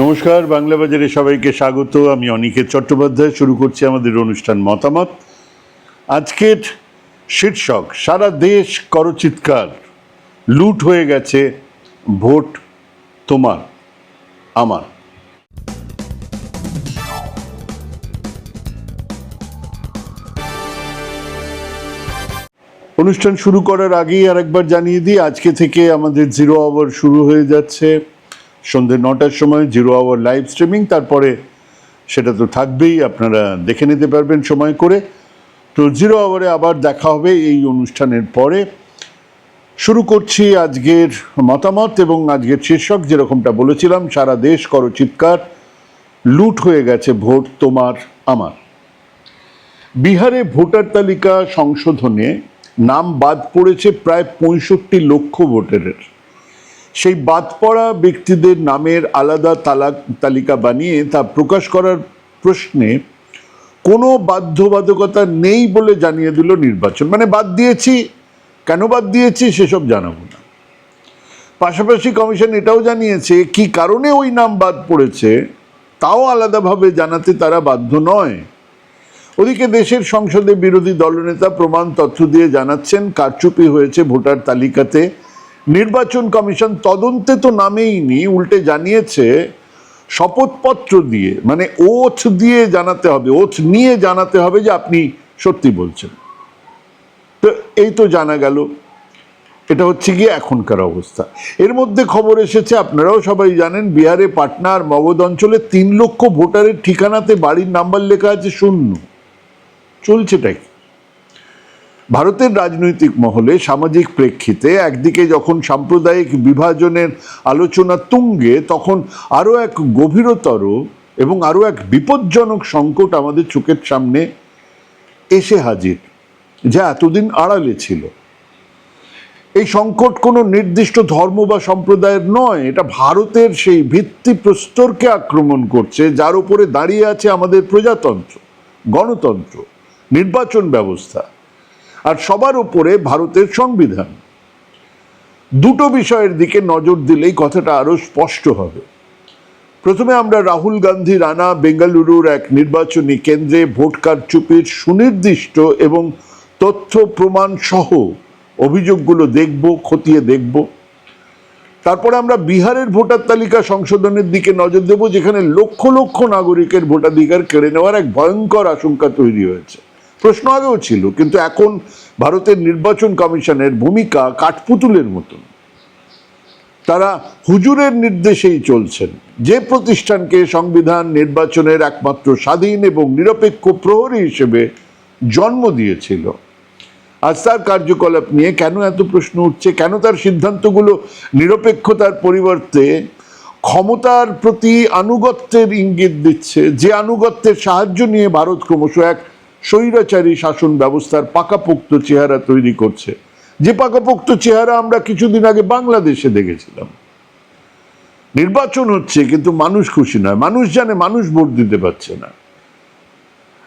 নমস্কার, বাংলা বাজারে সবাইকে স্বাগত। আমি অনিকেত চট্টোপাধ্যায়, শুরু করছি আমাদের অনুষ্ঠান মতামত। আজকের শীর্ষক, সারা দেশ করচিৎকার, লুট হয়ে গেছে, ভোট তোমার, আমার। অনুষ্ঠান শুরু করার আগেই আরেকবার জানিয়ে দিই, আজকে থেকে আমাদের জিরো আওয়ার শুরু হয়ে যাচ্ছে। সন্ধ্যে নটার সময়, জিরো আওয়ার লাইভ স্ট্রিমিং তারপরে সেটা তো থাকবেই, আপনারা দেখে নিতে পারবেন সময় করে। তো জিরো আওয়ারে আবার দেখা হবে এই অনুষ্ঠানের পরে। শুরু করছি আজকের মতামত এবং আজকের শীর্ষক যেরকমটা বলেছিলাম, সারা দেশ করো চিৎকার, লুট হয়ে গেছে ভোট তোমার আমার। বিহারে ভোটার তালিকা সংশোধনে নাম বাদ পড়েছে প্রায় পঁয়ষট্টি লক্ষ ভোটারের। সেই বাদ পড়া ব্যক্তিদের নামের আলাদা তালাক তালিকা বানিয়ে তা প্রকাশ করার প্রশ্নে কোনো বাধ্যবাধকতা নেই বলে জানিয়ে দিল নির্বাচন। মানে বাদ দিয়েছি, কেন বাদ দিয়েছি সেসব জানাব না। পাশাপাশি কমিশন এটাও জানিয়েছে, কি কারণে ওই নাম বাদ পড়েছে তাও আলাদাভাবে জানাতে তারা বাধ্য নয়। ওদিকে দেশের সংসদে বিরোধী দলনেতা প্রমাণ তথ্য দিয়ে জানাচ্ছেন, কারচুপি হয়েছে ভোটার তালিকাতে। নির্বাচন কমিশন তদন্তে তো নামেইনি উল্টে জানিয়েছে শপথপত্র দিয়ে মানে ওথ দিয়ে জানাতে হবে, ওথ নিয়ে জানাতে হবে যে আপনি সত্যি বলছেন। তো এই তো জানা গেল। এটা হচ্ছে গিয়ে এখনকার অবস্থা। এর মধ্যে খবর এসেছে, আপনারাও সবাই জানেন, বিহারে পাটনা আর মগধ অঞ্চলে তিন লক্ষ ভোটারের ঠিকানাতে বাড়ির নাম্বার লেখা আছে শূন্য। চলছেটা কি? ভারতের রাজনৈতিক মহলে সামাজিক প্রেক্ষিতে একদিকে যখন সাম্প্রদায়িক বিভাজনের আলোচনা তুঙ্গে, তখন আরও এক গভীরতর এবং আরও এক বিপজ্জনক সংকট আমাদের চোখের সামনে এসে হাজির, যা এতদিন আড়ালে ছিল। এই সংকট কোনো নির্দিষ্ট ধর্ম বা সম্প্রদায়ের নয়, এটা ভারতের সেই ভিত্তি প্রস্তরকে আক্রমণ করছে, যার উপরে দাঁড়িয়ে আছে আমাদের প্রজাতন্ত্র, গণতন্ত্র, নির্বাচন ব্যবস্থা। আর সবার উপরে ভারতের সংবিধান। দুটো বিষয়ের দিকে নজর দিলেই কথাটা আরও স্পষ্ট হবে। প্রথমে আমরা রাহুল গান্ধী রানা বেঙ্গালুরুর এক নির্বাচনী কেন্দ্রে ভোট কারচুপির সুনির্দিষ্ট এবং তথ্য প্রমাণ সহ অভিযোগগুলো দেখব, খতিয়ে দেখব। তারপরে আমরা বিহারের ভোটার তালিকা সংশোধনের দিকে নজর দেব, যেখানে লক্ষ লক্ষ নাগরিকের ভোটাধিকার কেড়ে নেওয়ার এক ভয়ঙ্কর আশঙ্কা তৈরি হয়েছে। প্রশ্ন আগেও ছিল, কিন্তু এখন ভারতের নির্বাচন কমিশনের ভূমিকা কাঠপুতুলের মতন। তারা হুজুরের নির্দেশেই চলছেন। যে প্রতিষ্ঠানকে সংবিধান নির্বাচনের একমাত্র স্বাধীন এবং নিরপেক্ষ প্রহরী হিসেবে জন্ম দিয়েছিল, আজ তার কার্যকলাপ নিয়ে কেন এত প্রশ্ন উঠছে, কেন তার সিদ্ধান্তগুলো নিরপেক্ষতার পরিবর্তে ক্ষমতার প্রতি আনুগত্যের ইঙ্গিত দিচ্ছে, যে আনুগত্যের সাহায্য নিয়ে ভারত ক্রমশ এক স্বৈরাচারী শাসন ব্যবস্থার পাকাপোক্ত চেহারা তৈরি করছে। যে পাকাপোক্ত চেহারা আমরা কিছুদিন আগে বাংলাদেশে দেখেছিলাম। নির্বাচন হচ্ছে, কিন্তু মানুষ খুশি নয়। মানুষ জানে, মানুষ ভোট দিতে পারছে না।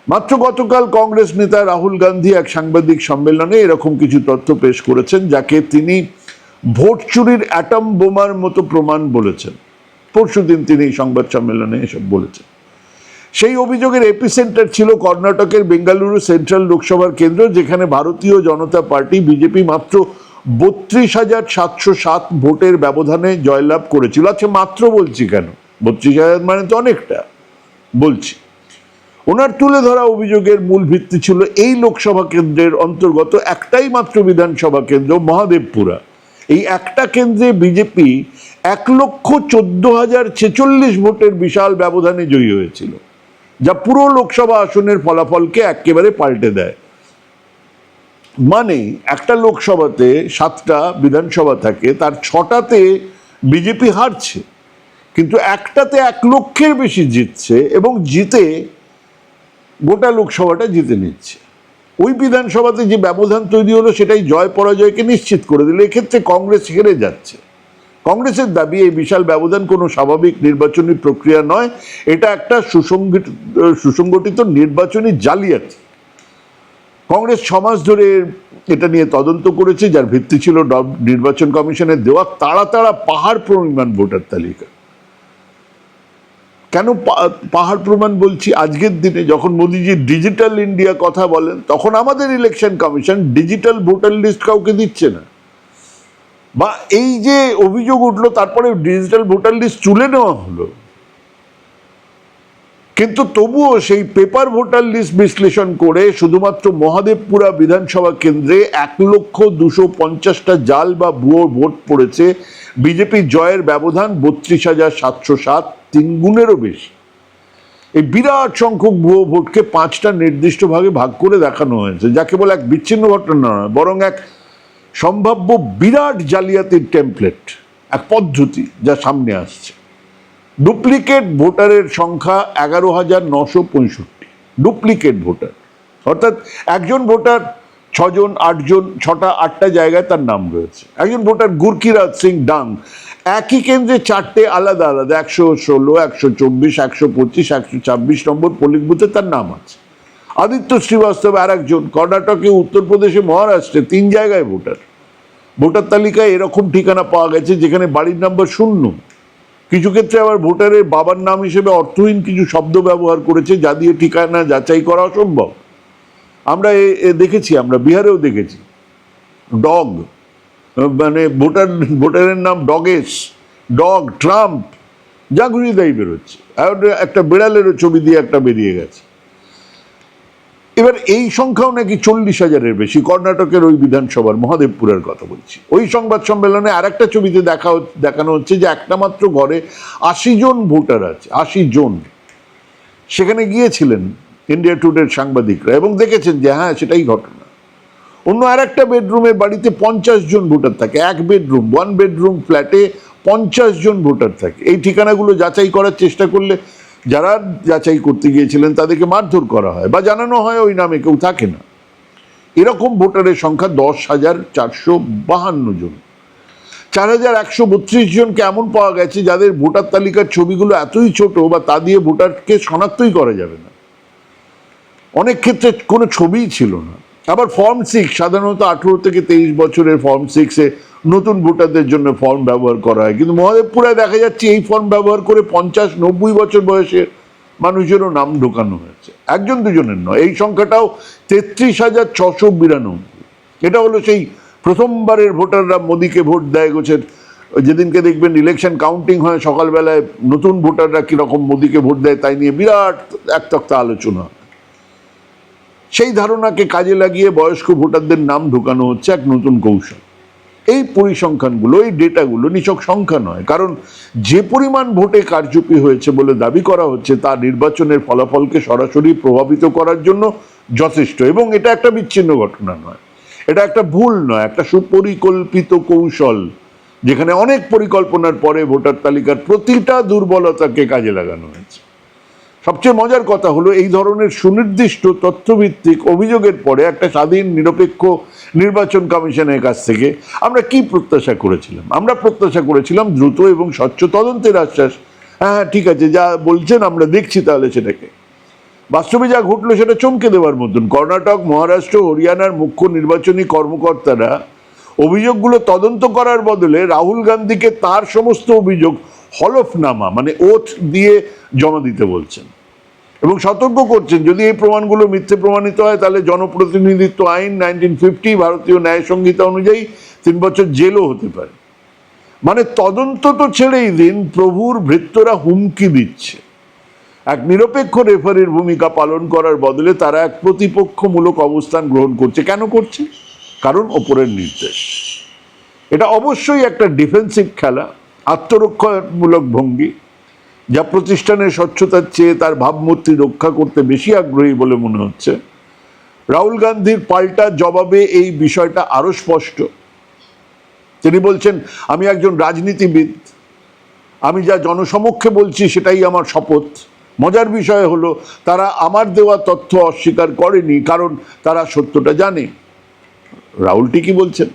মাত্র গতকাল কংগ্রেস নেতা রাহুল গান্ধী এক সাংবাদিক সম্মেলনে এরকম কিছু তথ্য পেশ করেছেন, যাকে তিনি ভোট চুরির অ্যাটম বোমার মতো প্রমাণ বলেছেন। পরশুদিন তিনি সংবাদ সম্মেলনে এসব বলেছেন। সেই অভিযোগের এপিসেন্টার ছিল কর্ণাটকের বেঙ্গালুরু সেন্ট্রাল লোকসভার কেন্দ্র, যেখানে ভারতীয় জনতা পার্টি বিজেপি মাত্র বত্রিশ হাজার সাতশো সাত ভোটের ব্যবধানে জয়লাভ করেছিল। আচ্ছা মাত্র বলছি কেন? বত্রিশ হাজার মানে তো অনেকটা। বলছি। ওনার তুলে ধরা অভিযোগের মূল ভিত্তি ছিল এই লোকসভা কেন্দ্রের অন্তর্গত একটাই মাত্র বিধানসভা কেন্দ্র, মহাদেবপুরা। এই একটা কেন্দ্রে বিজেপি এক লক্ষ চোদ্দ হাজার ছেচল্লিশ ভোটের বিশাল ব্যবধানে জয়ী হয়েছিল। যা পুরো লোকসভা আসনের ফলাফলকে একেবারে পাল্টে দেয়। মানে একটা লোকসভাতে সাতটা বিধানসভা থাকে, তার ছটাতে বিজেপি হারছে, কিন্তু একটাতে এক লক্ষের বেশি জিতছে এবং জিতে গোটা লোকসভাটা জিতে নিচ্ছে। ওই বিধানসভাতে যে ব্যবধান তৈরি হলো সেটাই জয় পরাজয়কে নিশ্চিত করে দিল। এক্ষেত্রে কংগ্রেস হেরে যাচ্ছে। কংগ্রেসের দাবি, এই বিশাল ব্যবধান কোনো স্বাভাবিক নির্বাচনী প্রক্রিয়া নয়। এটা একটা সুসংগঠিত সুসংগঠিত নির্বাচনী জালিয়াতি। কংগ্রেস সমাজ ধরে এটা নিয়ে তদন্ত করেছে, যার ভিত্তি ছিল নির্বাচন কমিশনের দেওয়া তাড়া তাড়া পাহাড় পরিমাণ ভোটার তালিকা। কেন পাহাড় প্রমাণ বলছি? আজকের দিনে যখন মোদিজি ডিজিটাল ইন্ডিয়া কথা বলেন, তখন আমাদের election commission digital voter list কাউকে দিচ্ছে না। বা এই যে অভিযোগ উঠল, তারপরে ডিজিটাল ভোটার লিস্ট তুলে নেওয়া হলো। কিন্তু তবুও সেই পেপার ভোটার লিস্ট বিশ্লেষণ করে শুধুমাত্র মহাদেবপুরা বিধানসভা কেন্দ্রে এক লক্ষ দুশো পঞ্চাশটা জাল বা ভুয়ো ভোট পড়েছে। বিজেপি জয়ের ব্যবধান বত্রিশ হাজার সাতশো সাত, তিন গুণেরও বেশি। এই বিরাট সংখ্যক ভুয়ো ভোটকে পাঁচটা নির্দিষ্ট ভাগে ভাগ করে দেখানো হয়েছে, যাকে বলে এক বিচ্ছিন্ন ঘটনা নয়, বরং এক সম্ভাব্য বিরাট জালিয়াতির টেমপ্লেট এক পদ্ধতি যা সামনে আসছে। ডুপ্লিকেট ভোটারের সংখ্যা এগারো হাজার নশো পঁয়ষট্টি। Duplicate voter. অর্থাৎ একজন ভোটার ছজন, আটজন, ছটা, আটটা জায়গায় তার নাম রয়েছে। একজন ভোটার গুরকিরাজ সিং ডাং। একই কেন্দ্রে চারটে আলাদা আলাদা, একশো ষোলো, একশো চব্বিশ, একশো পঁচিশ, একশো ছাব্বিশ নম্বর পোলিং বুথে তার নাম আছে। আদিত্য শ্রীবাস্তব আর একজন, কর্ণাটকে, উত্তরপ্রদেশে, মহারাষ্ট্রে, তিন জায়গায় ভোটার। ভোটার তালিকায় এরকম ঠিকানা পাওয়া গেছে যেখানে বাড়ির নাম্বার শূন্য। কিছু ক্ষেত্রে আবার ভোটারের বাবার নাম হিসেবে অর্থহীন কিছু শব্দ ব্যবহার করেছে যা দিয়ে ঠিকানা যাচাই করা অসম্ভব। আমরা এ- দেখেছি, আমরা বিহারেও দেখেছি। ডগ মানে ভোটার, ভোটারের নাম ডগেস, ডগ, ট্রাম্প, যা ঘুরিয়ে তাই বেরোচ্ছে। আর একটা বিড়ালেরও ছবি দিয়ে একটা বেরিয়ে গেছে। এবার এই সংখ্যাও নাকি চল্লিশ হাজারের বেশি, কর্ণাটকের ওই বিধানসভার মহাদেবপুরের কথা বলছি। ওই সংবাদ সম্মেলনে আর একটা ছবিতে দেখা দেখানো হচ্ছে যে একটা মাত্র ঘরে আশি জন ভোটার আছে, আশি জন। সেখানে গিয়েছিলেন ইন্ডিয়া টুডের সাংবাদিকরা এবং দেখেছেন যে হ্যাঁ সেটাই ঘটনা। অন্য আর একটা বেডরুমে বাড়িতে পঞ্চাশ জন ভোটার থাকে, এক বেডরুম ওয়ান বেডরুম ফ্ল্যাটে পঞ্চাশ জন ভোটার থাকে। এই ঠিকানাগুলো যাচাই করার চেষ্টা করলে যারা যাচাই করতে গিয়েছিলেন, তাদেরকে মারধর করা হয় বা জানানো হয় ওই নামে কেউ থাকে না। এরকম ভোটারের সংখ্যা দশ হাজার চারশো বাহান্ন জন। চার হাজার একশো বত্রিশ জনকে এমন পাওয়া গেছে যাদের ভোটার তালিকার ছবিগুলো এতই ছোট বা তা দিয়ে ভোটারকে শনাক্তই করা যাবে না। অনেক ক্ষেত্রে কোনো ছবিই ছিল না। আবার ফর্ম সিক্স সাধারণত আঠেরো থেকে তেইশ বছরের ফর্ম সিক্সে নতুন ভোটারদের জন্য ফর্ম ব্যবহার করা হয়। কিন্তু মহাদেবপুরায় দেখা যাচ্ছে এই ফর্ম ব্যবহার করে পঞ্চাশ, নব্বই বছর বয়সের মানুষেরও নাম ঢোকানো হয়েছে। একজন দুজনের নয়, এই সংখ্যাটাও তেত্রিশ হাজার ছশো বিরানব্বই। এটা হলো সেই প্রথমবারের ভোটাররা মোদীকে ভোট দেয় গোছের। যেদিনকে দেখবেন ইলেকশন কাউন্টিং হয়, সকালবেলায় নতুন ভোটাররা কীরকম মোদীকে ভোট দেয় তাই নিয়ে বিরাট এক তক্তা আলোচনা। সেই ধারণাকে কাজে লাগিয়ে বয়স্ক ভোটারদের নাম ঢোকানো হচ্ছে এক নতুন কৌশল। এই পরিসংখ্যানগুলো এই ডেটাগুলো নিছক সংখ্যা নয়। কারণ যে পরিমাণ ভোটে কারচুপি হয়েছে বলে দাবি করা হচ্ছে, তা নির্বাচনের ফলাফলকে সরাসরি প্রভাবিত করার জন্য যথেষ্ট। এবং এটা একটা বিচ্ছিন্ন ঘটনা নয়। এটা একটা ভুল নয়, একটা সুপরিকল্পিত কৌশল, যেখানে অনেক পরিকল্পনার পরে ভোটার তালিকার প্রতিটা দুর্বলতাকে কাজে লাগানো হয়েছে। সবচেয়ে মজার কথা হলো এই ধরনের সুনির্দিষ্ট তথ্যভিত্তিক অভিযোগের পরে একটা স্বাধীন, নিরপেক্ষ নির্বাচন কমিশনের কাছ থেকে আমরা কি প্রত্যাশা করেছিলাম? আমরা প্রত্যাশা করেছিলাম দ্রুত এবং স্বচ্ছ তদন্তের আশ্বাস। হ্যাঁ হ্যাঁ ঠিক আছে, যা বলছেন আমরা দেখছি তাহলে সেটাকে। বাস্তবে যা ঘটলো সেটা চমকে দেওয়ার মতন। কর্ণাটক, মহারাষ্ট্র, হরিয়ানার মুখ্য নির্বাচনী কর্মকর্তারা অভিযোগগুলো তদন্ত করার বদলে রাহুল গান্ধীকে তার সমস্ত অভিযোগ হলফনামা মানে ওথ দিয়ে জমা দিতে বলছেন। এবং সতর্ক করছেন, যদি এই প্রমাণগুলো মিথ্যে প্রমাণিত হয়, তাহলে জনপ্রতিনিধিত্ব আইন নাইনটিন ফিফটি, ভারতীয় ন্যায় সংহিতা অনুযায়ী তিন বছর জেলও হতে পারে। মানে তদন্ত তো ছেড়েই দিন, প্রভুর ভৃত্যরা হুমকি দিচ্ছে। এক নিরপেক্ষ রেফারির ভূমিকা পালন করার বদলে তারা এক প্রতিপক্ষমূলক অবস্থান গ্রহণ করছে। কেন করছে? কারণ ওপরের নির্দেশ। এটা অবশ্যই একটা ডিফেন্সিভ খেলা, আত্মরক্ষামূলক ভঙ্গি। যা প্রতিষ্ঠানের স্বচ্ছতার চেয়ে তার ভাবমূর্তি রক্ষা করতে বেশি আগ্রহী বলে মনে হচ্ছে। রাহুল গান্ধীর পাল্টা জবাবে এই বিষয়টা আরও স্পষ্ট। তিনি বলছেন, আমি একজন রাজনীতিবিদ। আমি যা জনসমক্ষে বলছি সেটাই আমার শপথ। মজার বিষয় হলো, তারা আমার দেওয়া তথ্য অস্বীকার করেনি কারণ তারা সত্যটা জানে। রাহুল ঠিকই বলছেন।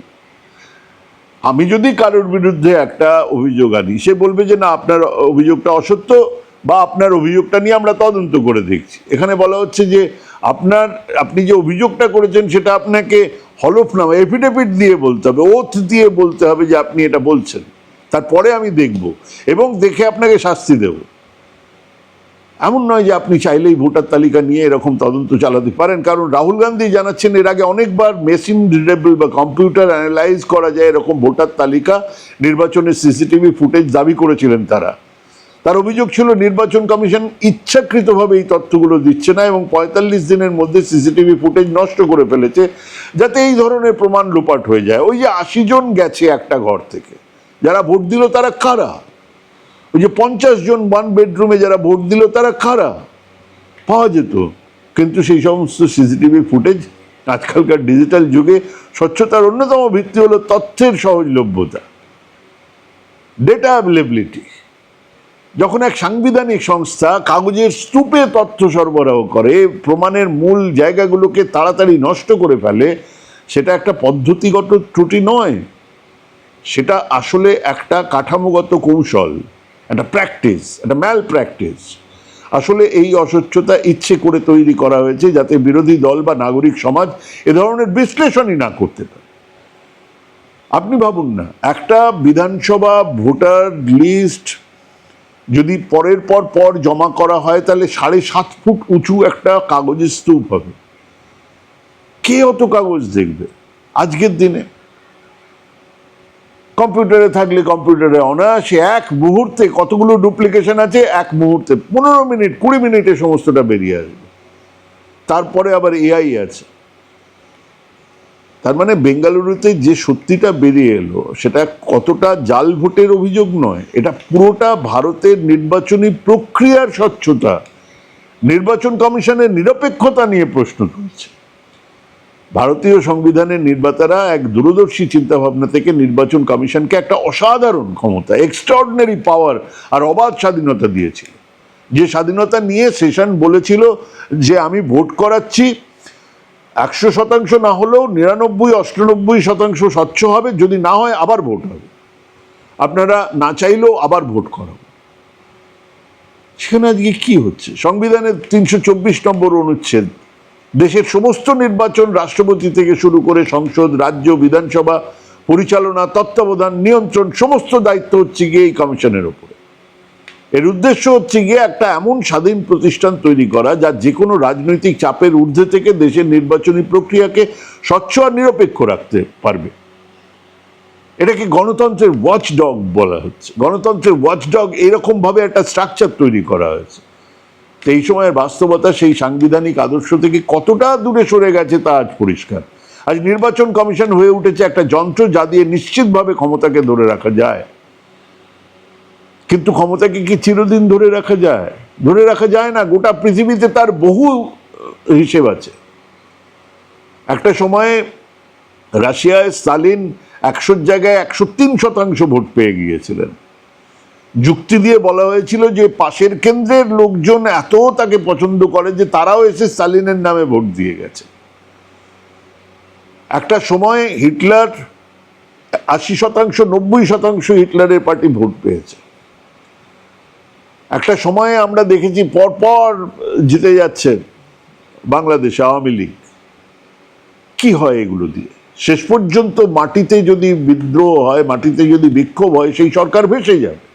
আমি যদি কারোর বিরুদ্ধে একটা অভিযোগ আনি, সে বলবে যে না, আপনার অভিযোগটা অসত্য বা আপনার অভিযোগটা নিয়ে আমরা তদন্ত করে দেখছি। এখানে বলা হচ্ছে যে আপনার, আপনি যে অভিযোগটা করেছেন সেটা আপনাকে হলফনামা এফিডেভিট দিয়ে বলতে হবে ওথ দিয়ে বলতে হবে যে আপনি এটা বলছেন। তারপরে আমি দেখব এবং দেখে আপনাকে শাস্তি দেব। এমন নয় যে আপনি চাইলেই ভোটার তালিকা নিয়ে এরকম তদন্ত চালাতে পারেন। কারণ রাহুল গান্ধী জানাচ্ছেন এর আগে অনেকবার মেশিন রিডেবল বা কম্পিউটার অ্যানালাইজ করা যায় এরকম ভোটার তালিকা নির্বাচনের সিসিটিভি ফুটেজ দাবি করেছিলেন তারা। তার অভিযোগ ছিল নির্বাচন কমিশন ইচ্ছাকৃতভাবে এই তথ্যগুলো দিচ্ছে না এবং পঁয়তাল্লিশ দিনের মধ্যে সিসিটিভি ফুটেজ নষ্ট করে ফেলেছে যাতে এই ধরনের প্রমাণ লোপাট হয়ে যায়। ওই যে আশি জন গেছে একটা ঘর থেকে। যারা ভোট দিল তারা কারা? ওই যে পঞ্চাশ জন ওয়ান বেডরুমে যারা ভোট দিল, তারা কারা? পাওয়া যেত। কিন্তু সেই সমস্ত সিসিটিভি ফুটেজ আজকালকার ডিজিটাল যুগে স্বচ্ছতার অন্যতম ভিত্তি হলো তথ্যের সহজলভ্যতা। ডেটা অ্যাভেলেবিলিটি যখন এক সাংবিধানিক সংস্থা কাগজের স্তূপে তথ্য সরবরাহ করে, প্রমাণের মূল জায়গাগুলোকে তাড়াতাড়ি নষ্ট করে ফেলে, সেটা একটা পদ্ধতিগত ত্রুটি নয়। সেটা আসলে একটা কাঠামোগত কৌশল। একটা প্র্যাকটিস একটা ম্যাল প্র্যাকটিস আসলে এই অস্বচ্ছতা ইচ্ছে করে তৈরি করা হয়েছে যাতে বিরোধী দল বা নাগরিক সমাজ এ ধরনের বিশ্লেষণই না করতে পারে। আপনি ভাবুন না, একটা বিধানসভা ভোটার লিস্ট যদি পরের পর পর জমা করা হয়, তাহলে সাড়ে সাত ফুট উঁচু একটা কাগজের স্তূপ হবে। কে অত কাগজ দেখবে? আজকের দিনে কম্পিউটারে থাকলে কম্পিউটারে অনায়াসে এক মুহূর্তে কতগুলো ডুপ্লিকেশন আছে, এক মুহূর্তে পনেরো মিনিট, কুড়ি মিনিটে সমস্তটা বেরিয়ে আসবে। তারপরে আবার এআই আছে। তার মানে বেঙ্গালুরুতে যে সত্যিটা বেরিয়ে এলো, সেটা কতটা জাল ভোটের অভিযোগ নয়, এটা পুরোটা ভারতের নির্বাচনী প্রক্রিয়ার স্বচ্ছতা। নির্বাচন কমিশনের নিরপেক্ষতা নিয়ে প্রশ্ন তুলছে। ভারতীয় সংবিধানের নির্মাতারা এক দূরদর্শী চিন্তাভাবনা থেকে নির্বাচন কমিশনকে একটা অসাধারণ ক্ষমতা এক্সট্রাঅর্ডিনারি পাওয়ার আর অবাধ স্বাধীনতা দিয়েছিল যে স্বাধীনতা নিয়ে সেশন বলেছিল যে আমি ভোট করাচ্ছি, একশো শতাংশ না হলেও নিরানব্বই, অষ্টানব্বই শতাংশ স্বচ্ছ হবে, যদি না হয় আবার ভোট হবে। আপনারা না চাইলেও আবার ভোট করাবো সেখানে আজকে কি হচ্ছে? সংবিধানের তিনশো চব্বিশ নম্বর অনুচ্ছেদ দেশের সমস্ত নির্বাচন রাষ্ট্রপতি থেকে শুরু করে সংসদ, রাজ্য, বিধানসভা, পরিচালনা, তত্ত্বাবধান, নিয়ন্ত্রণ, সমস্ত দায়িত্ব হচ্ছে গিয়ে এই কমিশনের ওপরে। এর উদ্দেশ্য হচ্ছে গিয়ে একটা এমন স্বাধীন প্রতিষ্ঠান তৈরি করা যা যে কোনো রাজনৈতিক চাপের ঊর্ধ্বে থেকে দেশের নির্বাচনী প্রক্রিয়াকে স্বচ্ছ আর নিরপেক্ষ রাখতে পারবে। এটাকে গণতন্ত্রের ওয়াচ ডগ বলা হচ্ছে। গণতন্ত্রের ওয়াচ ডগ এরকম ভাবে একটা স্ট্রাকচার তৈরি করা হয়েছে। এই সময়ের বাস্তবতা, সেই সাংবিধানিক আদর্শ থেকে কতটা দূরে সরে গেছে তা আজ পরিষ্কার। আজ নির্বাচন কমিশন হয়ে উঠেছে একটা যন্ত্র যা দিয়ে নিশ্চিতভাবে ক্ষমতাকে ধরে রাখা যায়। কিন্তু ক্ষমতাকে কি চিরদিন ধরে রাখা যায়? ধরে রাখা যায় না, গোটা পৃথিবীতে তার বহু হিসেব আছে। একটা সময়ে রাশিয়ায় স্টালিন একশোর জায়গায় একশো তিন শতাংশ ভোট পেয়ে গিয়েছিলেন। যুক্তি দিয়ে বলা হয়েছিল যে পাশের কেন্দ্রের লোকজন এত তাকে পছন্দ করে যে তারাও এসে স্টালিনের নামে ভোট দিয়ে গেছে। একটা সময় হিটলার আশি শতাংশ, নব্বই শতাংশ হিটলারের পার্টি ভোট পেয়েছে। একটা সময়ে আমরা দেখেছি পরপর জিতে যাচ্ছে বাংলাদেশ আওয়ামী লীগ। কি হয় এগুলো দিয়ে? শেষ পর্যন্ত মাটিতে যদি বিদ্রোহ হয়, মাটিতে যদি বিক্ষোভ হয়, সেই সরকার ভেসে যাবে।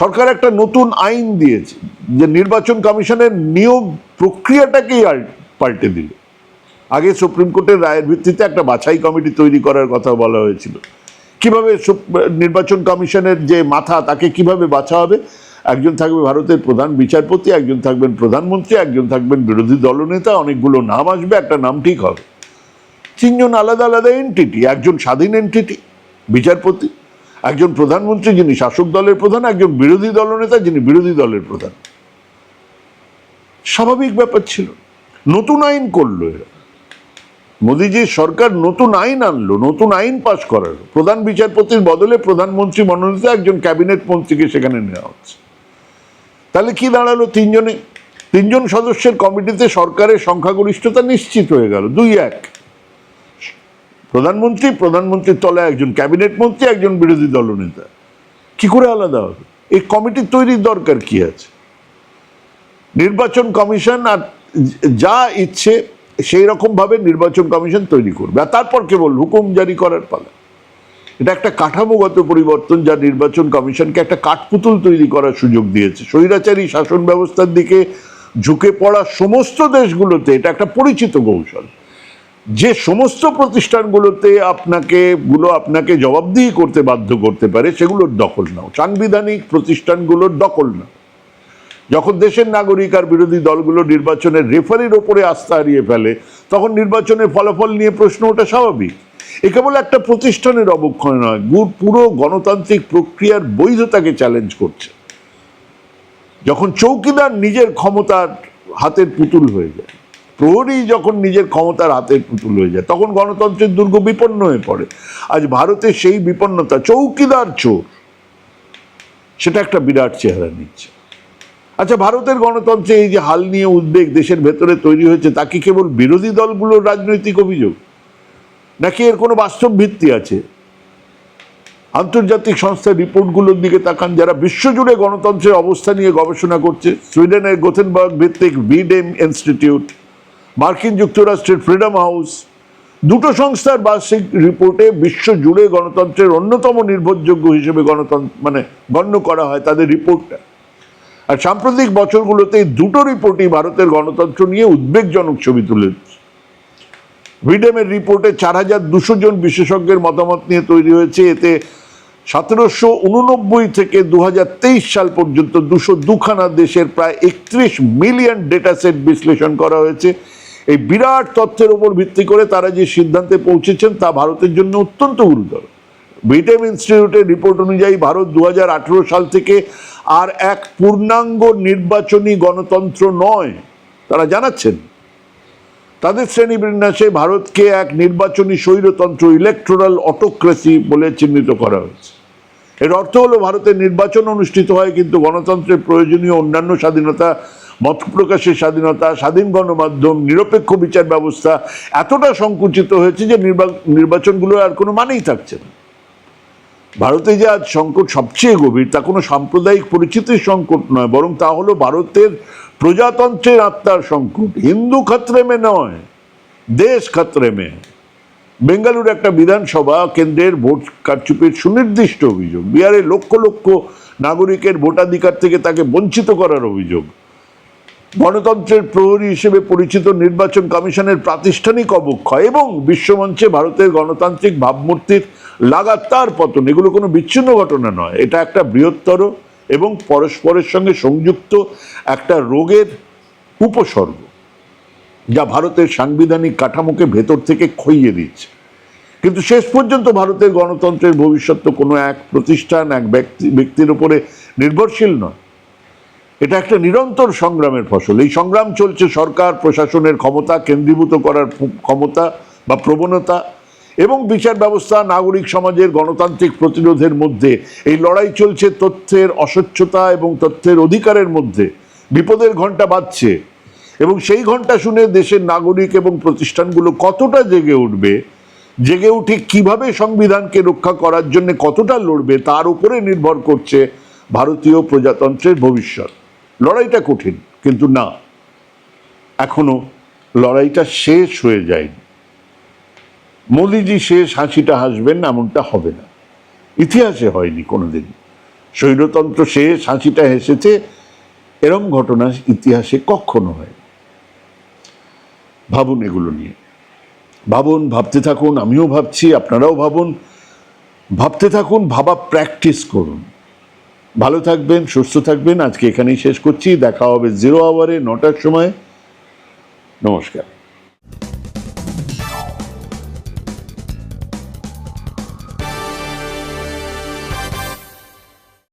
সরকার একটা নতুন আইন দিয়েছে যে নির্বাচন কমিশনের নিয়োগ প্রক্রিয়াটাকেই পাল্টে দিল। আগে সুপ্রিম কোর্টের রায়ের ভিত্তিতে একটা বাছাই কমিটি তৈরি করার কথা বলা হয়েছিল। কীভাবে নির্বাচন কমিশনের যে মাথা, তাকে কীভাবে বাছা হবে? একজন থাকবে ভারতের প্রধান বিচারপতি, একজন থাকবেন প্রধানমন্ত্রী, একজন থাকবেন বিরোধী দলনেতা, অনেকগুলো নাম আসবে, একটা নাম ঠিক হবে। তিনজন আলাদা আলাদা এনটিটি একজন স্বাধীন এনটিটি বিচারপতি। একজন প্রধানমন্ত্রী যিনি শাসক দলের প্রধান, একজন বিরোধী দলনেতা যিনি বিরোধী দলের প্রধান। স্বাভাবিক ব্যাপার ছিল। নতুন আইন করল এরা। মোদিজির সরকার নতুন আইন আনলো, নতুন আইন পাশ করালো। প্রধান বিচারপতির বদলে প্রধানমন্ত্রী মনোনীত একজন ক্যাবিনেট মন্ত্রীকে সেখানে নেওয়া হচ্ছে। তাহলে কি দাঁড়াল তিনজনে? তিনজন সদস্যের কমিটিতে সরকারের সংখ্যাগরিষ্ঠতা নিশ্চিত হয়ে গেল। দুই এক। প্রধানমন্ত্রী, প্রধানমন্ত্রীর তলায় একজন ক্যাবিনেট মন্ত্রী, একজন বিরোধী দলনেতা। কি করে আলাদা হবে? এই কমিটি তৈরির দরকার কি আছে? নির্বাচন কমিশন আর যা ইচ্ছে সেই রকম ভাবে নির্বাচন কমিশন তৈরি করবে। আর তারপর কেবল হুকুম জারি করার পালা। এটা একটা কাঠামোগত পরিবর্তন যা নির্বাচন কমিশনকে একটা কাঠপুতুল তৈরি করার সুযোগ দিয়েছে। স্বৈরাচারী শাসন ব্যবস্থার দিকে ঝুঁকে পড়া সমস্ত দেশগুলোতে এটা একটা পরিচিত কৌশল। যে সমস্ত প্রতিষ্ঠানগুলোতে আপনাকে, গুলো আপনাকে জবাবদিহি করতে বাধ্য করতে পারে সেগুলোর দখল নাও। সাংবিধানিক প্রতিষ্ঠানগুলোর দখল নাও। যখন দেশের নাগরিক আর বিরোধী দলগুলো নির্বাচনের রেফারির ওপরে আস্থা হারিয়ে ফেলে, তখন নির্বাচনের ফলাফল নিয়ে প্রশ্ন ওটা স্বাভাবিক। এ কেবল একটা প্রতিষ্ঠানের অবক্ষয় নয় গুড় পুরো গণতান্ত্রিক প্রক্রিয়ার বৈধতাকে চ্যালেঞ্জ করছে। যখন চৌকিদার নিজের ক্ষমতার হাতের পুতুল হয়ে যায় প্রহরী যখন নিজের ক্ষমতার হাতের পুতুল হয়ে যায়, তখন গণতন্ত্রের দুর্গ বিপন্ন হয়ে পড়ে। আজ ভারতের সেই বিপন্নতা, চৌকিদার চোর সেটা একটা বিরাট চেহারা নিচ্ছে। আচ্ছা ভারতের গণতন্ত্রে এই যে হাল নিয়ে উদ্বেগ দেশের ভেতরে তৈরি হয়েছে, তা কি কেবল বিরোধী দলগুলোর রাজনৈতিক অভিযোগ? নাকি এর কোনো বাস্তব ভিত্তি আছে? আন্তর্জাতিক সংস্থার রিপোর্টগুলোর দিকে তাকান, যারা বিশ্বজুড়ে গণতন্ত্রের অবস্থা নিয়ে গবেষণা করছে, সুইডেনের গোথেনবার্গ ভিত্তিক বিডেম ইনস্টিটিউট। মার্কিন যুক্তরাষ্ট্রের ফ্রিডম হাউস দুটো সংস্থার বার্ষিক রিপোর্টে বিশ্বজুড়ে গণতন্ত্রের অন্যতম নির্ভরযোগ্য হিসেবে গণতন্ত্র মানে গণ্য করা হয় তাদের রিপোর্টটা আর সাম্প্রতিক বছরগুলোতে দুটো রিপোর্টই ভারতের গণতন্ত্র নিয়ে উদ্বেগজনক ছবি তুলে ভিডেমের রিপোর্টে চার হাজার দুশো জন বিশেষজ্ঞের মতামত নিয়ে তৈরি হয়েছে। এতে সতেরোশো উননব্বই থেকে দু হাজার তেইশ সাল পর্যন্ত দুশো দুখানা দেশের প্রায় একত্রিশ মিলিয়ন ডেটা সেট বিশ্লেষণ করা হয়েছে। এই বিরাট তথ্যের উপর ভিত্তি করে তারা যে সিদ্ধান্তে পৌঁছেছেন তা ভারতের জন্য অত্যন্ত গুরুতর। বিটেম ইনস্টিটিউটের রিপোর্ট অনুযায়ী ভারত দুহাজার আঠেরো সাল থেকে আর এক পূর্ণাঙ্গ নির্বাচনী গণতন্ত্র নয়। তারা জানাচ্ছেন, তাদের শ্রেণীবিন্যাসে ভারতকে এক নির্বাচনী স্বৈরতন্ত্র ইলেকট্রাল অটোক্রেসি বলে চিহ্নিত করা হয়েছে। এর অর্থ হলো, ভারতের নির্বাচন অনুষ্ঠিত হয় কিন্তু গণতন্ত্রের প্রয়োজনীয় অন্যান্য স্বাধীনতা মত প্রকাশের স্বাধীনতা, স্বাধীন গণমাধ্যম, নিরপেক্ষ বিচার ব্যবস্থা এতটা সংকুচিত হয়েছে যে নির্বা- নির্বাচনগুলোর আর কোনো মানেই থাকছে না। ভারতে যে আজ সংকট সবচেয়ে গভীর, তা কোনো সাম্প্রদায়িক পরিচিতির সংকট নয়, বরং তা হলো ভারতের প্রজাতন্ত্রের আত্মার সংকট। হিন্দু খাতরে মে নয়, দেশ খাতরে মে বেঙ্গালুরু একটা বিধানসভা কেন্দ্রের ভোট কারচুপির সুনির্দিষ্ট অভিযোগ। বিহারে লক্ষ লক্ষ নাগরিকের ভোটাধিকার থেকে তাকে বঞ্চিত করার অভিযোগ। গণতন্ত্রের প্রহরী হিসেবে পরিচিত নির্বাচন কমিশনের প্রাতিষ্ঠানিক অবক্ষয় এবং বিশ্বমঞ্চে ভারতের গণতান্ত্রিক ভাবমূর্তির লাগাতার পতন, এগুলো কোনো বিচ্ছিন্ন ঘটনা নয়। এটা একটা বৃহত্তর এবং পরস্পরের সঙ্গে সংযুক্ত একটা রোগের উপসর্গ, যা ভারতের সাংবিধানিক কাঠামোকে ভেতর থেকে খইয়ে দিচ্ছে কিন্তু শেষ পর্যন্ত ভারতের গণতন্ত্রের ভবিষ্যৎ তো কোনো এক প্রতিষ্ঠান, এক ব্যক্তি, ব্যক্তির উপরে নির্ভরশীল নয়। এটা একটা নিরন্তর সংগ্রামের ফসল। এই সংগ্রাম চলছে সরকার, প্রশাসনের ক্ষমতা, কেন্দ্রীভূত করার ক্ষমতা বা প্রবণতা এবং বিচার ব্যবস্থা, নাগরিক সমাজের গণতান্ত্রিক প্রতিরোধের মধ্যে। এই লড়াই চলছে তথ্যের অস্বচ্ছতা এবং তথ্যের অধিকারের মধ্যে। বিপদের ঘণ্টা বাজছে এবং সেই ঘণ্টা শুনে দেশের নাগরিক এবং প্রতিষ্ঠানগুলো কতটা জেগে উঠবে, জেগে উঠে কীভাবে সংবিধানকে রক্ষা করার জন্য কতটা লড়বে, তার উপরে নির্ভর করছে ভারতীয় প্রজাতন্ত্রের ভবিষ্যৎ। লড়াইটা কঠিন, কিন্তু না, এখনও লড়াইটা শেষ হয়ে যায়নি। মোদিজি শেষ হাসিটা হাসবেন, এমনটা হবে না। ইতিহাসে হয়নি কোনোদিন। স্বৈরতন্ত্র শেষ, হাসিটা হেসেছে, এরম ঘটনা ইতিহাসে কখনো হয় ভাবুন এগুলো নিয়ে। ভাবুন, ভাবতে থাকুন, আমিও ভাবছি, আপনারাও ভাবুন। ভাবতে থাকুন, ভাবা প্র্যাকটিস করুন। ভালো থাকবেন, সুস্থ থাকবেন। আজকে এখানেই শেষ করছি। দেখা হবে জিরো আওয়ারে নটার সময়। নমস্কার।